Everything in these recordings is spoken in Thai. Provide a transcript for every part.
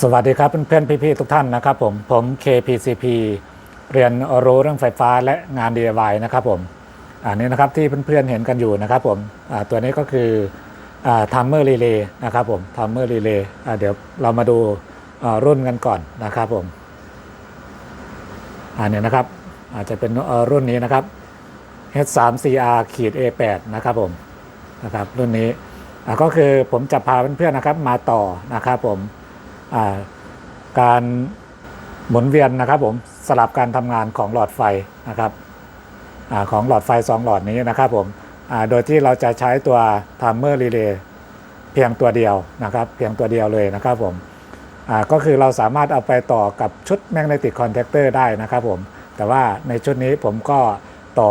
สวัสดีครับเพื่อนๆพี่ๆทุกท่านนะครับผมผม KPCP เรียนรู้เรื่องไฟฟ้าและงาน DIY นะครับผมอันนี้นะครับที่เพื่อนๆเห็นกันอยู่นะครับผมตัวนี้ก็คือทัมเมอร์รีเลย์นะครับผมทัมเมอร์รีเลย์เดี๋ยวเรามาดูรุ่นกันก่อนนะครับผมอันนี้นะครับอาจจะเป็นรุ่นนี้นะครับ H3CR ขีด A8 นะครับผมนะครับรุ่นนี้ก็คือผมจะพาเพื่อนๆนะครับมาต่อนะครับผม การหมุนเวียนนะครับผมสลับการทำงานของหลอดไฟนะครับอของหลอดไฟ 2 หลอดนี้นะครับผมโดยที่เราจะใช้ตัว timer relay เลย์เพียงตัวเดียวนะครับเพียงตัวเดียวเลยนะครับผมก็คือเราสามารถเอาไปต่อกับชุด magnetic contactor ได้นะครับผมแต่ว่าในชุดนี้ผมก็ต่อ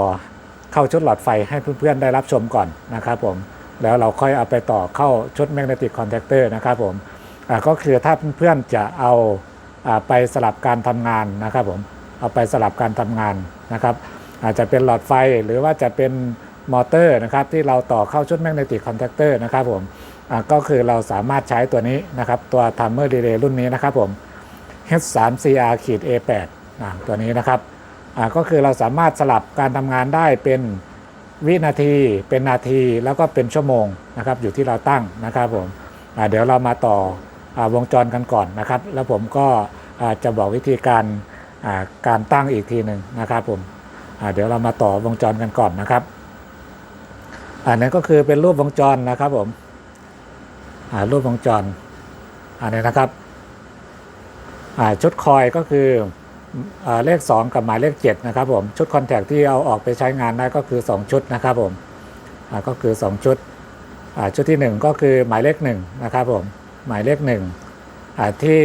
เข้าชุดหลอดไฟให้เพื่อนๆได้รับชมก่อนนะครับผมแล้วเราค่อยเอาไปต่อเข้าชุด magnetic contactor นะครับผม ก็คือถ้าเพื่อนๆจะเอาไปสลับการทำงานนะครับผมเอาไปสลับการทำงานนะครับอาจจะเป็นหลอดไฟหรือว่าจะเป็นมอเตอร์นะครับที่เราต่อเข้าชุดแมกเนติกคอนแทคเตอร์นะครับผมก็คือเราสามารถใช้ตัวนี้นะครับตัว Timer Relay รุ่นนี้นะครับผม H3CR ขีด A8 ตัวนี้นะครับก็คือเราสามารถสลับการทำงานได้เป็นวินาทีเป็นนาทีแล้วก็เป็นชั่วโมงนะครับอยู่ที่เราตั้งนะครับผมเดี๋ยวเรามาต่อ วงจรกันก่อนนะครับ แล้วผมก็จะบอกวิธีการการตั้งอีกทีหนึ่งนะครับผมเดี๋ยวเรามาต่อวงจรกันก่อนนะครับอันนั้ก็คือเป็นรูปวงจรนะครับผมรูปวงจรอันนี้นะครับชุดคอยก็คืออเลข 2 กับหมายเลข7นะครับผมชุดคอนแทคที่เอาออกไปใช้งานได้ก็คือ 2 ชุดนะครับผมก็คือ 2 ชุดอชุดที่ 1 ก็คือหมายเลข1นะครับผม หมายเลขหนึ่งที่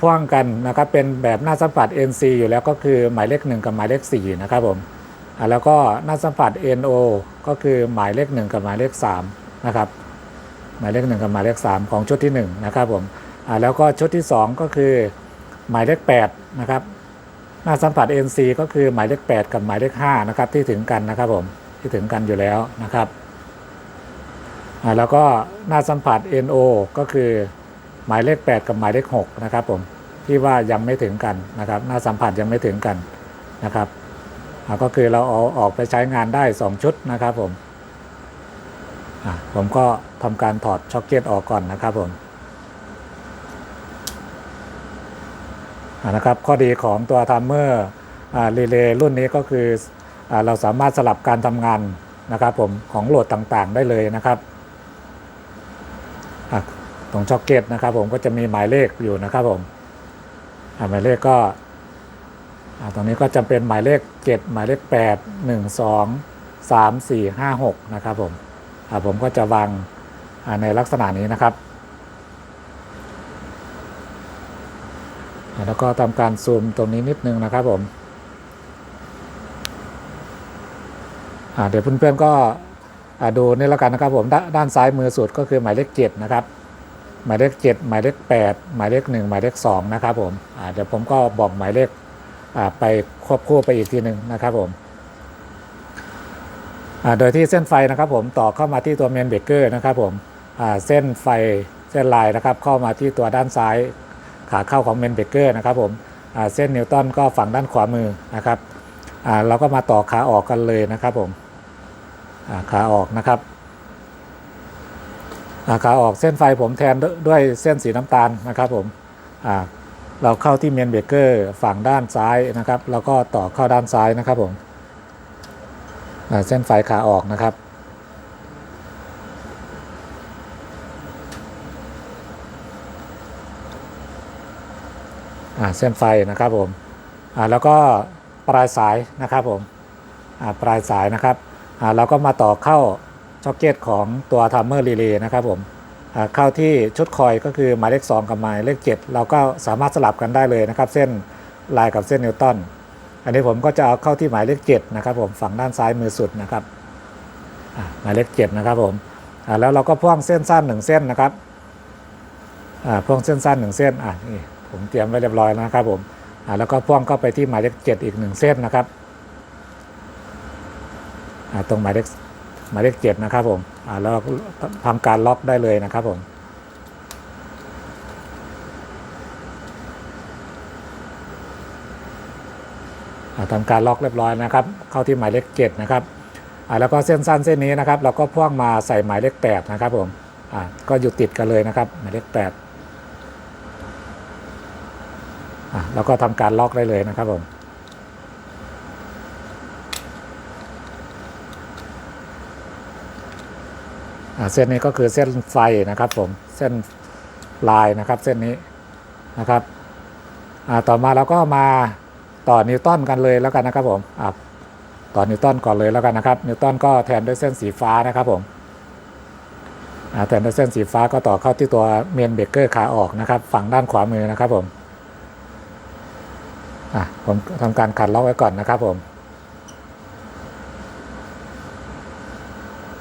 พ่วงกันนะครับเป็นแบบหน้าสัมผัส NC อยู่แล้วก็คือหมายเลขหนึ่งกับหมายเลข4นะครับผมแล้วก็หน้าสัมผัส NO ก็คือหมายเลขหนึ่งกับหมายเลข3นะครับหมายเลขหนึ่งกับหมายเลข3ของชุดที่1นะครับผมแล้วก็ชุดที่2ก็คือหมายเลข8นะครับหน้าสัมผัส NC ก็คือหมายเลข 8 กับหมายเลข5นะครับที่ถึงกันนะครับผมที่ถึงกันอยู่แล้วนะครับ แล้วก็หน้าสัมผัส NO ก็คือหมายเลข 8 กับหมายเลข6นะครับผมที่ว่ายังไม่ถึงกันนะครับหน้าสัมผัสยังไม่ถึงกันนะครับก็คือเราเอาออกไปใช้งานได้ 2 ชุดนะครับผมผมก็ทำการถอดช็อคเก็ตออกก่อนนะครับผมนะครับข้อดีของตัวทัมเมอร์รีเลย์รุ่นนี้ก็คืออเราสามารถสลับการทำงานนะครับผมของโหลดต่างๆได้เลยนะครับ ตรงช็อกเก็ตนะครับ ผมก็จะมีหมายเลขอยู่นะครับผมหมายเลขก็ตรงนี้ก็จะเป็นหมายเลข 7 หมายเลข 8 1 2 3 4 5 6 นะครับผมผมก็จะวางในลักษณะนี้นะครับ แล้วก็ทำการซูมตรงนี้นิดนึงนะครับผมเดี๋ยวเพื่อนๆก็อ่าดูนี่แล้วกันนะครับผมดด้านซ้ายมือสุดก็คือหมายเลข 7 นะครับ หมายเลข 7 หมายเลข 8 หมายเลข 1 หมายเลข 2 นะครับผมเดี๋ยวผมก็บอกหมายเลขไปควบคู่ไปอีกทีหนึ่งนะครับผมโดยที่เส้นไฟนะครับผมต่อเข้ามาที่ตัวเมนเบเกอร์นะครับผมเส้นไฟเส้นลายนะครับเข้ามาที่ตัวด้านซ้ายขาเข้าของเมนเบเกอร์นะครับผมเส้นนิวตันก็ฝั่งด้านขวามือนะครับเราก็มาต่อขาออกกันเลยนะครับผมขาออกนะครับ ขาออกเส้นไฟผมแทนด้วยเส้นสีน้ำตาลนะครับผมเราเข้าที่เมนเบเกอร์ฝั่งด้านซ้ายนะครับ แล้วก็ต่อเข้าด้านซ้ายนะครับผมเส้นไฟขาออกนะครับเส้นไฟนะครับผมแล้วก็ปลายสายนะครับผมปลายสายนะครับเราก็มาต่อเข้า ช็อคเก็ตของตัวทัมเมอร์รีเลย์นะครับผมเข้าที่ชุดคอยก็คือหมายเลข 2 กับหมายเลข 7 เราก็สามารถสลับกันได้เลยนะครับ เส้นลายกับเส้นนิวตันอันนี้ผมก็จะเอาเข้าที่หมายเลข 7 นะครับผมฝั่งด้านซ้ายมือสุดนะครับหมายเลข 7 นะครับผมแล้วเราก็พ่วงเส้นสั้น 1 เส้นนะครับพ่วงเส้นสั้น 1 เส้นอ่านี่ผมเตรียมไว้เรียบร้อยแล้วนะครับผมแล้วก็พ่วงเข้าไปที่หมายเลข 7 อีก 1 เส้นนะครับตรงหมายเลข หมายเลขเจ็ดนะครับผมอ่าแล้วทำการล็อกได้เลยนะครับผมทำการล็อกเรียบร้อยนะครับ เข้าที่หมายเลขเจ็ดนะครับอ่าแล้วก็เส้นสั้นเส้นนี้นะครับ เราก็พ่วงมาใส่หมายเลขแปดนะครับผมอ่าก็อยู่ติดกันเลยนะครับ หมายเลขแปดอ่าแล้วก็ทำการล็อกได้เลยนะครับผม เส้นนี้ก็คือเส้นไฟนะครับผมเส้นลายนะครับเส้นนี้นะครับต่อมาเราก็มาต่อนิวตันกันเลยแล้วกันนะครับผมต่อนิวตันก่อนเลยแล้วกันนะครับ นิวตันก็แทนด้วยเส้นสีฟ้านะครับผมแทนด้วยเส้นสีฟ้าก็ต่อเข้าที่ตัวเมนเบเกอร์ขาออกนะครับ ฝั่งด้านขวามือนะครับผมผมทำการขัดล็อกไว้ก่อนนะครับผม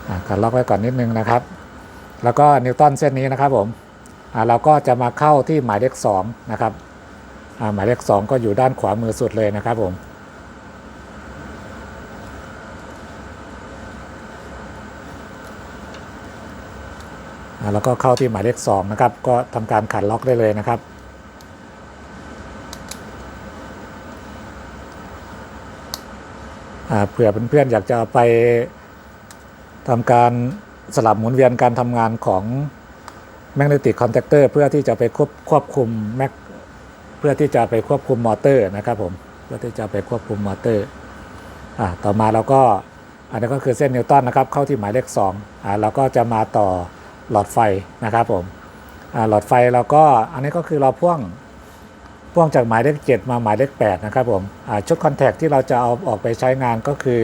อ่าขัดล็อกไว้ก่อนนิดนึงนะครับ แล้วก็นิวตันเส้นนี้นะครับผมเราก็จะมาเข้าที่หมายเลขสองนะครับหมายเลขสองก็อยู่ด้านขวามือสุดเลยนะครับผมแล้วก็เข้าที่หมายเลขสองนะครับ ก็ทำการขัดล็อกได้เลยนะครับเผื่อเพื่อนๆอยากจะไป ทำการสลับหมุนเวียนการทำงานของแมกเนติกคอนแทคเตอร์เพื่อที่จะไปควบควบคุมแมกเพื่อที่จะไปควบคุมมอเตอร์นะครับผมเพื่อที่จะไปควบคุมมอเตอร์อ่าต่อมาเราก็อันนี้ก็คือเส้นนิวตันนะครับเข้าที่หมายเลข2อ่าเราก็จะมาต่อหลอดไฟนะครับผมอ่าหลอดไฟเราก็อันนี้ก็คือเราพ่วงพ่วงจากหมายเลข7มาหมายเลข8นะครับผมอ่าชุดคอนแทคที่เราจะเอาออกไปใช้งานก็คือ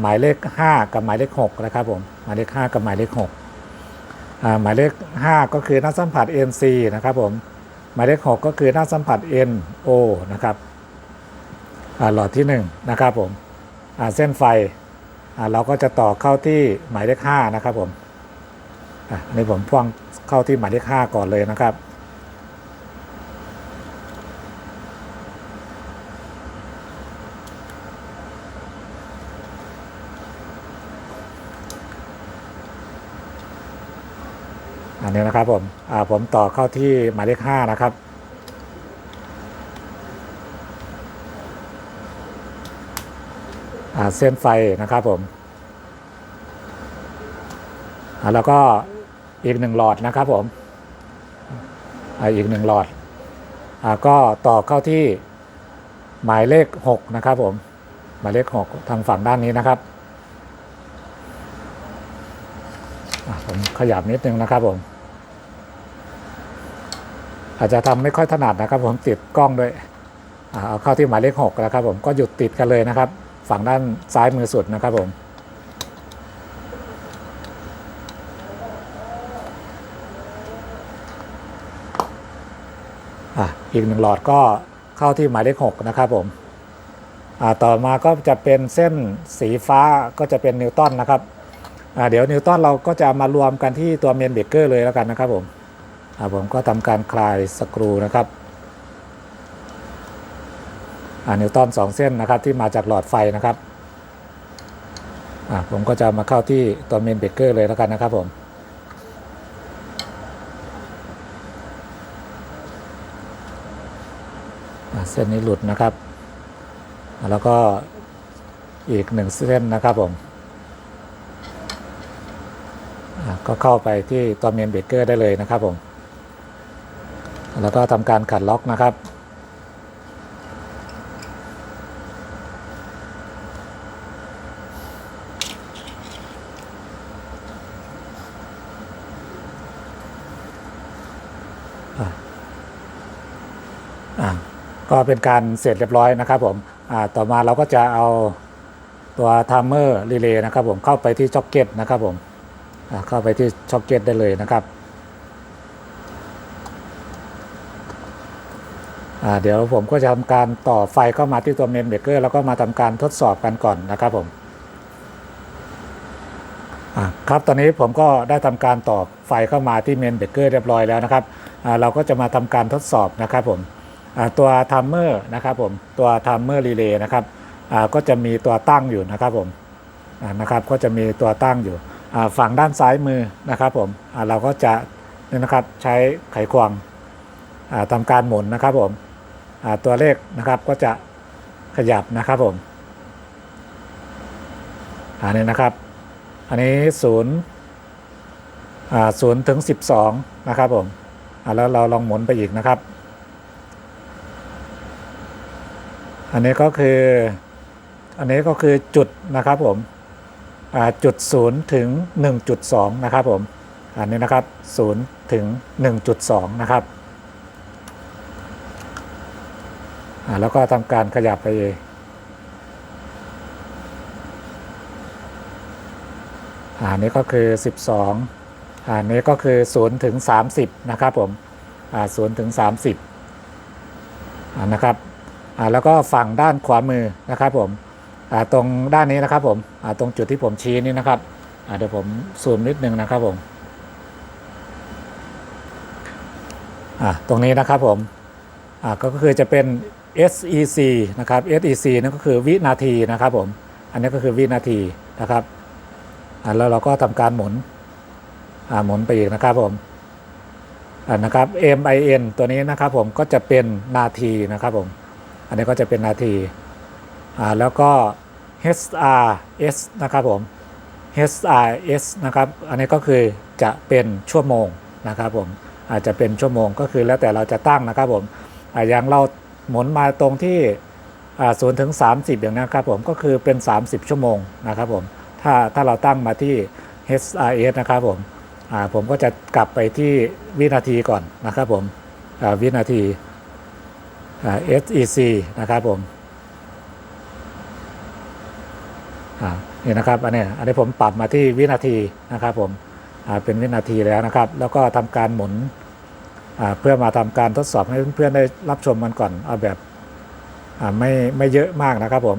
หมายเลข 5 กับหมายเลข6นะครับผมหมายเลข 5 กับหมายเลข6หมายเลข 5 ก็คือหน้าสัมผัส NC นะครับผมหมายเลข 6 ก็คือหน้าสัมผัส NO นะครับหลอดที่1นะครับผมเส้นไฟเราก็จะต่อเข้าที่หมายเลข5นะครับผมในผมพ่วงเข้าที่หมายเลข5ก่อนเลยนะครับ นี้นะครับผมอ่าผมต่อเข้าที่หมายเลขห้านะครับอ่าเส้นไฟนะครับผมอ่าแล้วก็อีกหนึ่งหลอดนะครับผมอ่าอีกหนึ่งหลอดอ่าก็ต่อเข้าที่หมายเลขหกนะครับผม หมายเลขหกทางฝั่งด้านนี้นะครับอะผมขยับนิดนึงนะครับผม อาจจะทำไม่ค่อยถนัดนะครับ ผมติดกล้องด้วยเอาเข้าที่หมายเลขหกนะครับ ผมก็หยุดติดกันเลยนะครับ ฝั่งด้านซ้ายมือสุดนะครับผมอีกหนึ่งหลอดก็เข้าที่หมายเลขหกนะครับผมต่อมาก็จะเป็นเส้นสีฟ้าก็จะเป็นนิวตันนะครับเดี๋ยวนิวตันเราก็จะมารวมกันที่ตัวเมนเบกเกอร์เลยแล้วกันนะครับผม ผมก็ทำการคลายสกรูนะครับอนิวตันสองเส้นนะครับที่มาจากหลอดไฟนะครับผมก็จะมาเข้าที่ตัวเมนเบเกอร์เลยแล้วกันนะครับผมเส้นนี้หลุดนะครับ แล้วก็อีกหนึ่งเส้นนะครับผมก็เข้าไปที่ตัวเมนเบเกอร์ได้เลยนะครับผม แล้วก็ทำการขัดล็อกนะครับอะอะก็เป็นการเสร็จเรียบร้อยนะครับผมอ่าต่อมาเราก็จะเอาตัวไทม์เมอร์รีเลย์นะครับผมเข้าไปที่ช็อคเก็ตนะครับผมอ่าเข้าไปที่ช็อคเก็ตได้เลยนะครับ อ่า เดี๋ยวผมก็จะทำการต่อไฟเข้ามาที่ตัวเมนเบรกเกอร์แล้วก็มาทำการทดสอบกันก่อนนะครับผมครับตอนนี้ผมก็ได้ทำการต่อไฟเข้ามาที่เมนเบรกเกอร์เรียบร้อยแล้วนะครับเราก็จะมาทำการทดสอบนะครับผมตัวไทม์เมอร์นะครับผมตัวไทม์เมอร์รีเลย์นะครับก็จะมีตัวตั้งอยู่นะครับผมนะครับก็จะมีตัวตั้งอยู่ฝั่งด้านซ้ายมือนะครับผมเราก็จะนี่นะครับใช้ไขควงทำการหมุนนะครับผม ตัวเลขนะครับก็จะขยับนะครับผมอันนี้นะครับ อันนี้ศูนย์ศูนย์ถึงสิบสองนะครับผมแล้วเราลองหมุนไปอีกนะครับ อันนี้ก็คือ อันนี้ก็คือจุดนะครับผมจุดศูนย์ถึงหนึ่งจุดสองนะครับผม อันนี้นะครับศูนย์ถึงหนึ่งจุดสองนะครับอ่า แล้วก็ทำการขยับไปเองอ่าอันนี้ก็คือ 12 อันนี้ก็คือ 0 ถึง 30 นะครับผมอ่า0ถึง 30อ่านะครับอ่าแล้วก็ฝั่งด้านขวามือนะครับผมอ่าตรงด้านนี้นะครับผมอ่าตรงจุดที่ผมชี้นี่นะครับอ่าเดี๋ยวผมซูมนิดนึงนะครับผมอ่าตรงนี้นะครับผมอ่าก็คือจะเป็น SEC นะครับ SEC นั่นก็คือวินาทีนะครับผม อันนี้ก็คือวินาทีนะครับแล้วเราก็ทำการหมุนหมุนไปอีกนะครับผมนะครับ MIN ตัวนี้นะครับผมก็จะเป็นนาทีนะครับผม อันนี้ก็จะเป็นนาทีแล้วก็ HRS นะครับผม HRS นะครับ อันนี้ก็คือจะเป็นชั่วโมงนะครับผมอาจจะเป็นชั่วโมงก็คือแล้วแต่เราจะตั้งนะครับผมอย่างเรา หมุนมาตรงที่ศูนย์ถึง 30 อย่างนี้ครับผมก็คือเป็น 30 ชั่วโมงนะครับผมถ้าถ้าเราตั้งมาที่ HRS นะครับผมผมก็จะกลับไปที่วินาทีก่อนนะครับผมวินาที SEC นะครับผมนี่นะครับอันนี้อันนี้ผมปรับมาที่วินาทีนะครับผมเป็นวินาทีแล้วนะครับ แล้วก็ทำการหมุน เพื่อมาทำการทดสอบให้เพื่อนๆได้รับชมกันก่อนเอาแบบไม่ไม่เยอะมากนะครับผม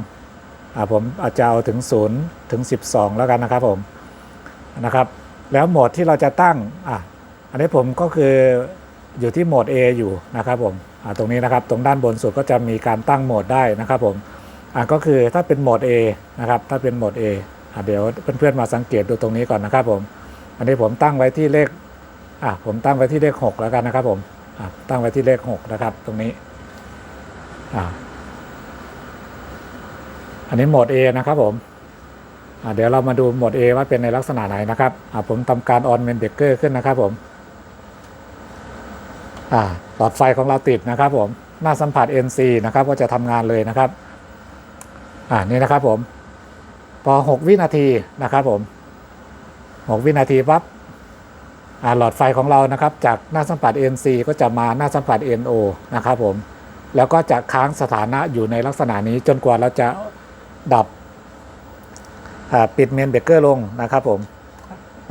ผมอาจจะเอาถึง 0 ถึง 12 แล้วกันนะครับผมนะครับ แล้วโหมดที่เราจะตั้งอะอันนี้ผมก็คืออยู่ที่โหมด A อยู่นะครับผมตรงนี้นะครับตรงด้านบนสุดก็จะมีการตั้งโหมดได้นะครับผมก็คือถ้าเป็นโหมด A นะครับถ้าเป็นโหมด A อ่าเดี๋ยวเพื่อนๆมาสังเกตดูตรงนี้ก่อนนะครับผมอันนี้ผมตั้งไว้ที่เลข อะผมตั้งไว้ที่เลข6แล้วกันนะครับ ผมอะตั้งไว้ที่เลข6นะครับ ตรงนี้อ่าอันนี้โหมด A นะครับผมอ่าเดี๋ยวเรามาดูโหมด A ว่าเป็นในลักษณะไหนนะครับอ่าผมทำการออนเมนเบเกอร์ขึ้นนะครับผมอ่าหลอดไฟของเราติดนะครับผมหน้าสัมผัส NC นะครับก็จะทำงานเลยนะครับอ่านี่นะครับผม พอ 6 วินาทีนะครับผม 6 วินาทีปั๊บ หลอดไฟของเรานะครับจากหน้าสัมผัส NC ก็จะมาหน้าสัมผัส NO นะครับผมแล้วก็จะค้างสถานะอยู่ในลักษณะนี้จนกว่าเราจะดับปิดเมนเบรกเกอร์ลงนะครับผม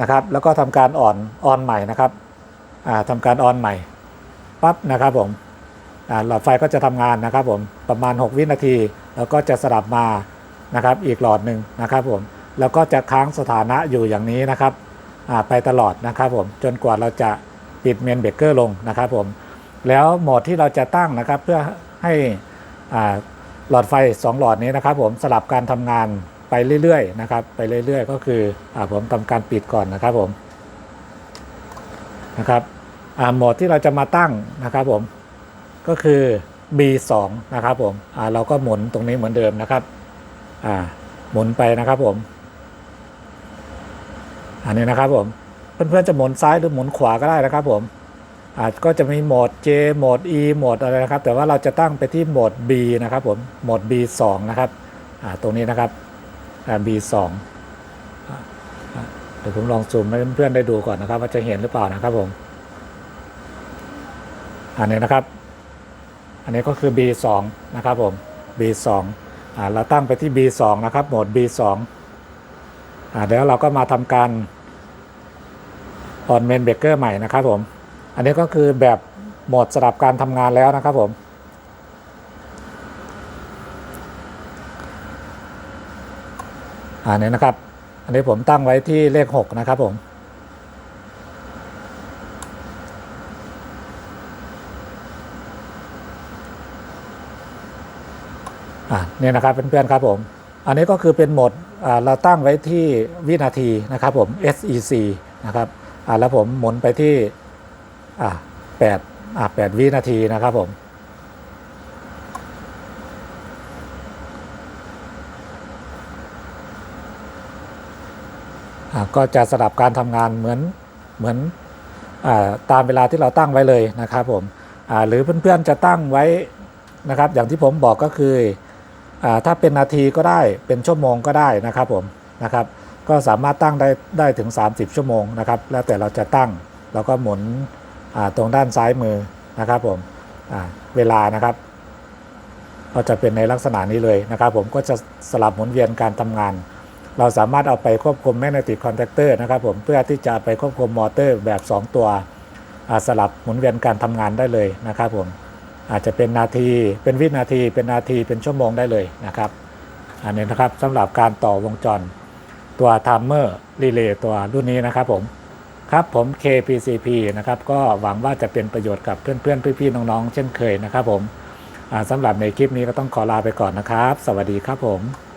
นะครับแล้วก็ทำการอ่อนออนใหม่นะครับอ่าทำการออนใหม่ปั๊บนะครับผมหลอดไฟก็จะทำงานนะครับผมประมาณ 6 วินาที แล้วก็จะสลับมานะครับอีกหลอดหนึ่งนะครับผมแล้วก็จะค้างสถานะอยู่อย่างนี้นะครับ ไปตลอดนะครับผมจนกว่าเราจะปิดเมนเบเกอร์ลงนะครับผมแล้วโหมดที่เราจะตั้งนะครับเพื่อให้หลอดไฟ 2 หลอดนี้นะครับ ผมสลับการทำงานไปเรื่อยๆนะครับ ไปเรื่อยๆ ก็คืออผมทำการปิดก่อนนะครับผมนะครับโหมดที่เราจะมาตั้งนะครับผมก็คือ B2 นะครับผมเราก็หมุนตรงนี้เหมือนเดิมนะครับหมุนไปนะครับผม อันนี้นะครับผมเพื่อนๆจะหมุนซ้ายหรือหมุนขวาก็ได้นะครับผมอาจก็จะมีโหมด J โหมด E โหมดอะไรนะครับ แต่ว่าเราจะตั้งไปที่โหมด B นะครับผมโหมด B 2นะครับตรงนี้นะครับอ่า B 2เดี๋ยวผมลองซูมให้เพื่อนๆได้ดูก่อนนะครับ ว่าจะเห็นหรือเปล่านะครับผมอันนี้นะครับ อันนี้ก็คือ B 2นะครับผม B 2เราตั้งไปที่ B 2นะครับโหมด B 2 เดี๋ยวเราก็มาทำการออนเมนเบเกอร์ใหม่นะครับผม อันนี้ก็คือแบบโหมดสลับการทำงานแล้วนะครับผม อันนี้นะครับ อันนี้ผมตั้งไว้ที่เลข 6 นะครับผมอะเนี่ยนะครับเพื่อนๆครับผม อันนี้ก็คือเป็นโหมดเราตั้งไว้ที่วินาทีนะครับผม SEC นะครับแล้วผมหมุนไปที่8อ่า8วินาทีนะครับผมก็จะสลับการทำงานเหมือนเหมือนอตามเวลาที่เราตั้งไว้เลยนะครับผมหรือเพื่อนๆจะตั้งไว้นะครับ อย่างที่ผมบอกก็คือ ถ้าเป็นนาทีก็ได้เป็นชั่วโมงก็ได้นะครับผมนะครับ ก็สามารถตั้งได้ได้ถึง 30 ชั่วโมงนะครับ แล้วแต่เราจะตั้งเราก็หมุนอ่าตรงด้านซ้ายมือนะครับผมอ่าเวลานะครับ ก็จะเป็นในลักษณะนี้เลยนะครับ ผมก็จะสลับหมุนเวียนการทำงาน เราสามารถเอาไปควบคุมแมกเนติกคอนแทคเตอร์นะครับผมเพื่อที่จะไปควบคุมมอเตอร์แบบ 2 ตัวอ่าสลับหมุนเวียนการทำงานได้เลยนะครับผม อาจจะเป็นนาที เป็นวินาที เป็นนาที เป็นชั่วโมงได้เลยนะครับ อันนี้นะครับสำหรับการต่อวงจร ตัวไทม์เมอร์รีเลย์ตัวรุ่นนี้นะครับผม ครับผม KPCP นะครับ ก็หวังว่าจะเป็นประโยชน์กับเพื่อนๆ พี่ๆ น้องๆ เช่นเคยนะครับผมสำหรับในคลิปนี้ก็ต้องขอลาไปก่อนนะครับ สวัสดีครับผม